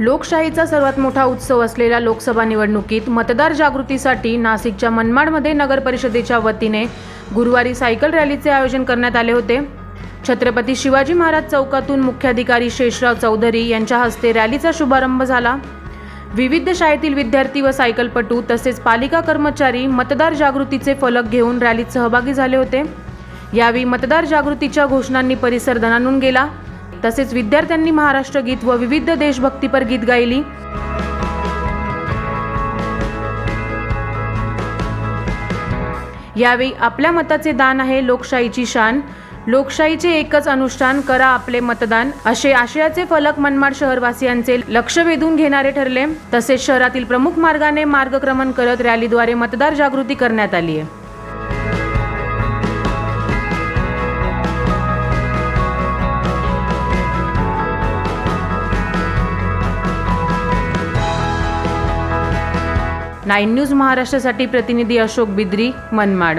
लोकशाहीचा सर्वात मोठा उत्सव असलेल्या लोकसभा निवडणुकीत मतदार जागृतीसाठी नाशिकच्या मनमाडमध्ये नगर परिषदेच्या वतीने गुरुवारी सायकल रॅलीचे आयोजन करण्यात आले होते. छत्रपती शिवाजी महाराज चौकातून मुख्याधिकारी शेषराव चौधरी यांच्या हस्ते रॅलीचा शुभारंभ झाला. विविध शाळेतील विद्यार्थी व सायकलपटू तसेच पालिका कर्मचारी मतदार जागृतीचे फलक घेऊन रॅलीत सहभागी झाले होते. यावेळी मतदार जागृतीच्या घोषणांनी परिसर दणानून गेला. तसेच विद्यार्थ्यांनी महाराष्ट्र गीत व विविध देशभक्तीपर गीत गायली. यावेळी आपल्या मताचे दान आहे लोकशाहीची शान. लोकशाहीचे एकच अनुष्ठान करा आपले मतदान असे आशयाचे फलक मनमाड शहरवासियांचे लक्ष वेधून घेणारे ठरले. तसेच शहरातील प्रमुख मार्गाने मार्गक्रमण करत रॅलीद्वारे मतदार जागृती करण्यात आली आहे नाईन न्यूज महाराष्ट्रासाठी प्रतिनिधी अशोक बिद्री मनमाड.